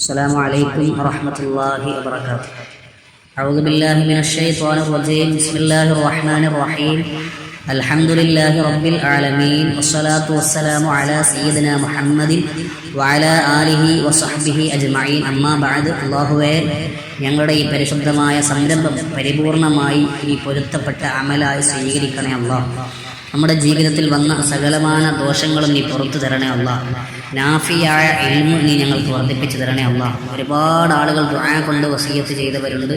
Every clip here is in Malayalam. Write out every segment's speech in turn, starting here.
السلام عليكم ورحمة الله وبركاته أعوذ بالله من الشيطان الرجيم بسم الله الرحمن الرحيم الحمد لله رب العالمين والصلاة والسلام على سيدنا محمد وعلى آله وصحبه أجمعين أما بعد അള്ളാഹുവെ ഞങ്ങളുടെ ഈ പരിശുദ്ധമായ സംരംഭം പരിപൂർണമായി ഈ പൊരുത്തപ്പെട്ട അമലായി സ്വീകരിക്കണേ അള്ളാഹ് നമ്മുടെ ജീവിതത്തിൽ വന്ന സകലമാന ദോഷങ്ങളും നീ പുറത്തു തരണേ അല്ല നാഫിയായ എൽമു നീ ഞങ്ങൾക്ക് വർദ്ധിപ്പിച്ചു തരണേ അല്ല ഒരുപാട് ആളുകൾ ദുആ കൊണ്ട് വസീയത്ത് ചെയ്തവരുണ്ട്.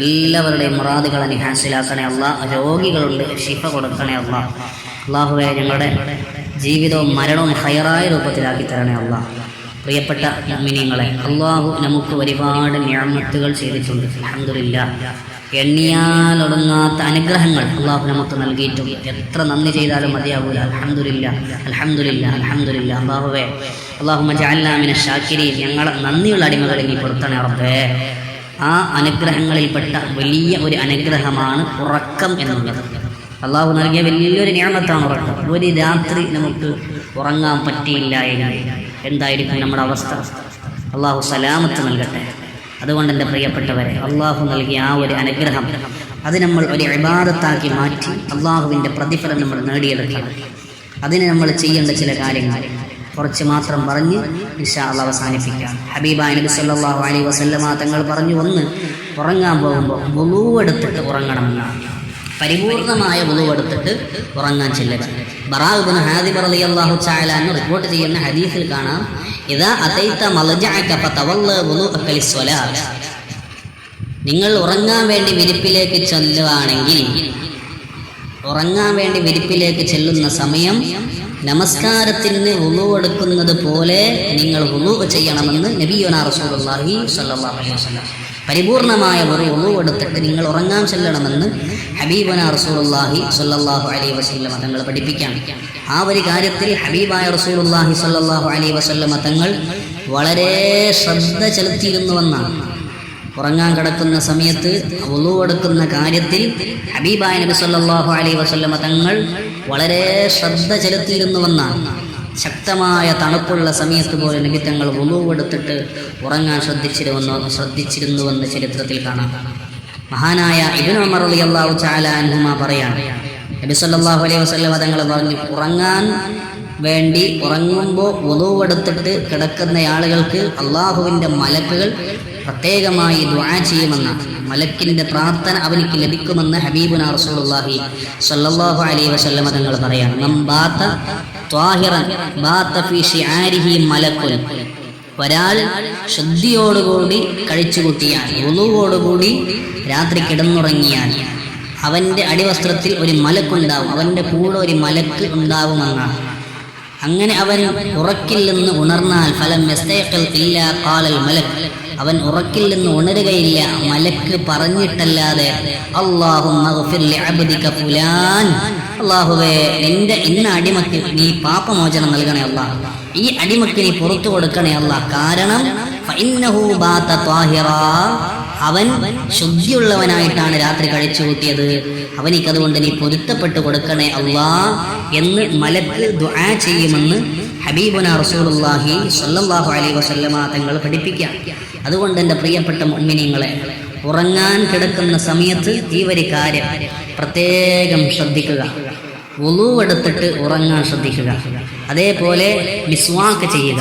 എല്ലാവരുടെയും മുറാദുകളെ നീ ഹാസിലാക്കണേ അല്ല രോഗികളുണ്ട് ശിഫ കൊടുക്കണേ അല്ല അള്ളാഹുവെ ഞങ്ങളുടെ ജീവിതവും മരണവും ഹയറായ രൂപത്തിലാക്കി തരണേ അല്ല പ്രിയപ്പെട്ട മിനിങ്ങളെ അള്ളാഹു നമുക്ക് ഒരുപാട് ഞാമത്തുകൾ ചെയ്തിട്ടുണ്ട്. അലഹമില്ല എണ്ണിയാലൊടുങ്ങാത്ത അനുഗ്രഹങ്ങൾ അള്ളാഹു നമുക്ക് നൽകിയിട്ടുണ്ട് എത്ര നന്ദി ചെയ്താലും മതിയാവൂല. അലഹമില്ല അലഹമില്ല അലഹമില്ല അള്ളാഹുവേ അള്ളാഹു മജാലാമിനെ ഷാക്കിരി ഞങ്ങളെ നന്ദിയുള്ള അടിമകളിൽ നീ പുറത്തണേ റബ്ബേ. ആ അനുഗ്രഹങ്ങളിൽപ്പെട്ട വലിയ ഒരു അനുഗ്രഹമാണ് ഉറക്കം എന്നുള്ളത്. അള്ളാഹു നൽകിയ വലിയൊരു ഞാമത്താണ് ഉറക്കം. ഒരു രാത്രി നമുക്ക് ഉറങ്ങാൻ പറ്റിയില്ല എങ്കിൽ എന്തായിരിക്കും നമ്മുടെ അവസ്ഥ? അള്ളാഹു സലാമത്ത് നൽകട്ടെ. അതുകൊണ്ട് എന്റെ പ്രിയപ്പെട്ടവരെ അള്ളാഹു നൽകിയ ആ ഒരു അനുഗ്രഹം അത് നമ്മൾ ഒരു ഇബാദത്താക്കി മാറ്റി അള്ളാഹുവിന്റെ പ്രതിഫലം നമ്മൾ നേടിയെടുക്കണം. അതിന് നമ്മൾ ചെയ്യേണ്ട ചില കാര്യങ്ങൾ കുറച്ച് മാത്രം പറഞ്ഞ് ഇൻഷാ അള്ള അവസാനിപ്പിക്കാം. ഹബീബായ നബി സല്ലാഹു അലൈ വസല്ലമ തങ്ങൾ പറഞ്ഞു ഒന്ന് ഉറങ്ങാൻ പോകുമ്പോൾ വുളൂ ഉറങ്ങണം ഉറങ്ങണമെന്നാണ് പരിപൂർണമായ വുളു എടുത്തിട്ട് ഉറങ്ങാൻ ചെല്ലുക ബറാബുൻ ഹാദിബ് റളിയല്ലാഹു തആല എന്ന് റിപ്പോർട്ട് ചെയ്യുന്ന ഹദീസിൽ കാണാം ഇദാ അതൈത്ത നിങ്ങൾ ഉറങ്ങാൻ വേണ്ടി വിരിപ്പിലേക്ക് ചെല്ലുവാണെങ്കിൽ ഉറങ്ങാൻ വേണ്ടി വിരിപ്പിലേക്ക് ചെല്ലുന്ന സമയം നമസ്കാരത്തിന് ഉളു എടുക്കുന്നത് പോലെ നിങ്ങൾ ഉളു ചെയ്യണമെന്ന് നബിയുന വസല്ലം പരിപൂർണമായ ഒരു ഉളു എടുത്തിട്ട് നിങ്ങൾ ഉറങ്ങാൻ ചെല്ലണമെന്ന് ഹബീബന റസൂലുള്ളാഹി സ്വല്ലല്ലാഹു അലൈഹി വസല്ലം തങ്ങൾ പഠിപ്പിക്കാം ആ ഒരു കാര്യത്തിൽ ഹബീബായ റസൂലുള്ളാഹി സ്വല്ലല്ലാഹു അലൈഹി വസല്ലം തങ്ങൾ വളരെ ശ്രദ്ധ ചെലുത്തിയിരുന്നുവെന്നാണ്. ഉറങ്ങാൻ കിടക്കുന്ന സമയത്ത് ഉളു എടുക്കുന്ന കാര്യത്തിൽ ഹബീബായ നബി സല്ലല്ലാഹു അലൈഹി വസല്ലമ തങ്ങൾ വളരെ ശ്രദ്ധ ചെലുത്തിയിരുന്നുവെന്നാണ്. ശക്തമായ തണുപ്പുള്ള സമയത്ത് പോലെ നബി തങ്ങൾ ഉളു എടുത്തിട്ട് ഉറങ്ങാൻ ശ്രദ്ധിച്ചിരുന്നു ശ്രദ്ധിച്ചിരുന്നുവെന്ന് ചരിത്രത്തിൽ കാണാം. മഹാനായ ഇബ്നു ഉമർ റളിയല്ലാഹു തആല അൻഹുമ പറയാണ് നബി സല്ലല്ലാഹു അലൈഹി വസല്ലമ തങ്ങൾ പറഞ്ഞു ഉറങ്ങാൻ വേണ്ടി ഉറങ്ങുമ്പോൾ ഉളവെടുത്തിട്ട് കിടക്കുന്ന ആളുകൾക്ക് അള്ളാഹുവിന്റെ മലക്കുകൾ പ്രത്യേകമായി ദുആ ചെയ്യുമെന്ന മലക്കിന്റെ പ്രാർത്ഥന അവനിക്ക് ലഭിക്കുമെന്ന് ഹബീബുന റസൂലുള്ളാഹി സ്വല്ലല്ലാഹു അലൈഹി വസല്ലമ തങ്ങൾ പറയാണ്. നം ബാത ത്വാഹിറൻ ബാത ഫീ ശിആരിഹി മലക്കുൻ. ഒരാൾ ശുദ്ധിയോടുകൂടി കഴിച്ചുകൂട്ടിയാൽ ഉളുവോടുകൂടി രാത്രി കിടന്നുറങ്ങിയാൽ അവന്റെ അടിവസ്ത്രത്തിൽ ഒരു മലക്കുണ്ടാവും അവന്റെ കൂടെ ഒരു മലക്ക് ഉണ്ടാവുമെന്നാണ്. അങ്ങനെ അവൻ ഉറക്കിൽ നിന്ന് ഉണർന്നാൽ ഫലം കാലൽ മലക്. അവൻ ഉറക്കിൽ നിന്ന് ഉണരുകയില്ല മലക്ക് പറഞ്ഞിട്ടല്ലാതെ അള്ളാഹുവേ നിന്റെ ഇന്ന അടിമക്ക് നീ പാപമോചനം നൽകണേ അല്ല. ഈ അടിമക്ക് നീ പുറത്തു കൊടുക്കണേ അല്ല. കാരണം അവൻ ശുദ്ധിയുള്ളവനായിട്ടാണ് രാത്രി കഴിച്ചു കൂട്ടിയത്. അവനിക്കതുകൊണ്ട് നീ പൊരുത്തപ്പെട്ട് കൊടുക്കണേ അള്ളാ എന്ന് മലക്ക് ദുആ ചെയ്യുമെന്ന് ഹബീബുന റസൂലുള്ളാഹി സ്വല്ലല്ലാഹു അലൈഹി വസല്ലമ തങ്ങൾ പഠിപ്പിക്കാം. അതുകൊണ്ട് എന്റെ പ്രിയപ്പെട്ട മുഅ്മിനീങ്ങളെ ഉറങ്ങാൻ കിടക്കുന്ന സമയത്ത് ഈ ഒരു കാര്യം പ്രത്യേകം ശ്രദ്ധിക്കുക. ഉളുവെടുത്തിട്ട് ഉറങ്ങാൻ ശ്രദ്ധിക്കുക. അതേപോലെ മിസ്വാക്ക് ചെയ്യുക.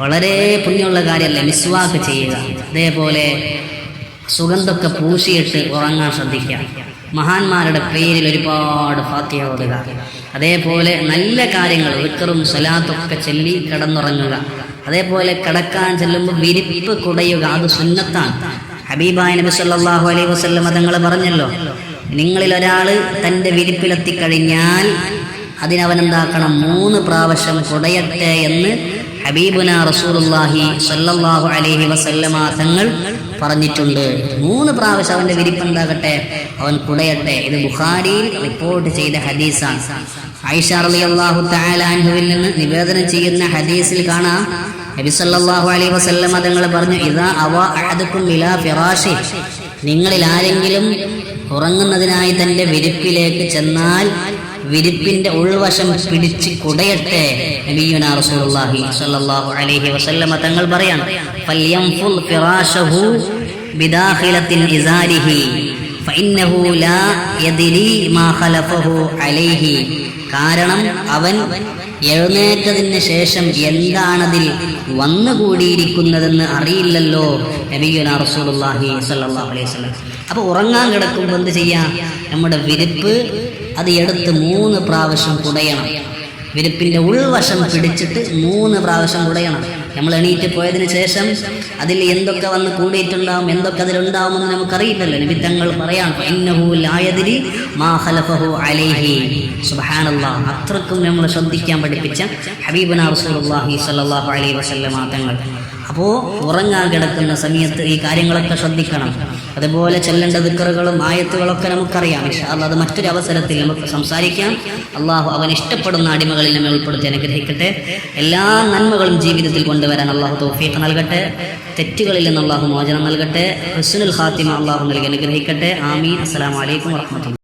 വളരെ പുണ്യമുള്ള കാര്യമല്ല മിസ്വാക്ക് ചെയ്യുക. അതേപോലെ സുഗന്ധമൊക്കെ പൂശിയിട്ട് ഉറങ്ങാൻ ശ്രദ്ധിക്കുക. മഹാന്മാരുടെ പേരിൽ ഒരുപാട് ഫാത്തിഹ ഓതുക. അതേപോലെ നല്ല കാര്യങ്ങൾ വിക്കറും സലാത്തൊക്കെ ചൊല്ലി കിടന്നുറങ്ങുക. അതേപോലെ കിടക്കാൻ ചെല്ലുമ്പോൾ വിരിപ്പ് കുടയുക അത് സുന്നത്താണ്. ഹബീബായ നബി സല്ലല്ലാഹു അലൈഹി വസല്ലം തങ്ങൾ പറഞ്ഞല്ലോ നിങ്ങളിൽ ഒരാൾ തന്റെ വിരിപ്പിലെത്തിക്കഴിഞ്ഞാൽ അതിനവൻ എന്താക്കണം മൂന്ന് പ്രാവശ്യം കുടയട്ടെ എന്ന് ഹബീബുന റസൂലുള്ളാഹി സല്ലല്ലാഹു അലൈഹി വസല്ലമ തങ്ങൾ പറഞ്ഞിട്ടുണ്ട്. മൂന്ന് പ്രാവശ്യം അവന്റെ വിരിപ്പ് എന്താകട്ടെ അവൻ കുടയട്ടെ. ഇത് ബുഖാരിയിൽ റിപ്പോർട്ട് ചെയ്ത ഹദീസാണ്. ഐഷ അലി അള്ളാഹു താലാൻഹുവിൽ നിന്ന് നിവേദനം ചെയ്യുന്ന ഹദീസിൽ കാണാം. നബി സല്ലല്ലാഹു അലൈഹി വസല്ലം തങ്ങൾ പറഞ്ഞു ഇദാ അവ അഹദുക്കും ഇലാ ഫിറാഷി. നിങ്ങളിൽ ആരെങ്കിലും ഉറങ്ങുന്നതിനായി തന്റെ വിരിപ്പിലേക്ക് ചെന്നാൽ വിരിപ്പിന്റെ ഉൾവശം പിടിച്ച് കുടയട്ടെ. റസൂലുള്ളാഹി സ്വല്ലല്ലാഹു അലൈഹി വസല്ലമ തങ്ങൾ ഇസാരിഹി ഫഇന്നഹു ലാ മാ ഖലഫഹു അലൈഹി. കാരണം അവൻ എഴുന്നേറ്റതിന് ശേഷം എന്താണതിൽ വന്നുകൂടിയിരിക്കുന്നതെന്ന് അറിയില്ലല്ലോ നബിയുന റസൂലുള്ളാഹി സ്വല്ലല്ലാഹു അലൈഹി വസല്ലം. അപ്പോൾ ഉറങ്ങാൻ കിടക്കുമ്പോൾ എന്ത് ചെയ്യാം? നമ്മുടെ വിരിപ്പ് അത് എടുത്ത് മൂന്ന് പ്രാവശ്യം കുടയണം. വിരിപ്പിന്റെ ഉൾവശം പിടിച്ചിട്ട് മൂന്ന് പ്രാവശ്യം കുടയണം. നമ്മൾ എണീറ്റ് പോയതിന് ശേഷം അതിൽ എന്തൊക്കെ വന്ന് കൂടിയിട്ടുണ്ടാവും എന്തൊക്കെ അതിലുണ്ടാവുമെന്ന് നമുക്കറിയില്ലല്ലോ. നിമിത്തങ്ങൾ പറയാണ് അത്രക്കും നമ്മൾ ശ്രദ്ധിക്കാൻ പഠിപ്പിച്ച ഹബീബന റസൂലുള്ളാഹി സ്വല്ലല്ലാഹു അലൈഹി വസല്ലം തങ്ങൾ. അപ്പോൾ ഉറങ്ങാൻ കിടക്കുന്ന സമയത്ത് ഈ കാര്യങ്ങളൊക്കെ ശ്രദ്ധിക്കണം. അതുപോലെ ചെല്ലേണ്ട ദിക്കറുകളും ആയത്തുകളൊക്കെ നമുക്കറിയാം. അത് മറ്റൊരു അവസരത്തിൽ നമുക്ക് സംസാരിക്കാം. അള്ളാഹു അവൻ ഇഷ്ടപ്പെടുന്ന അടിമകളിൽ നമ്മെ ഉൾപ്പെടുത്തി അനുഗ്രഹിക്കട്ടെ. എല്ലാ നന്മകളും ജീവിതത്തിൽ കൊണ്ടുവരാൻ അള്ളാഹു തൗഫീഖ് നൽകട്ടെ. തെറ്റുകളിൽ നിന്ന് അള്ളാഹു മോചനം നൽകട്ടെ. ഹസ്സുനുൽ ഖാത്തിമ അള്ളാഹു നൽകി അനുഗ്രഹിക്കട്ടെ. ആമീൻ. അസ്സലാമു അലൈക്കും വറഹ്മത്തുള്ളാഹി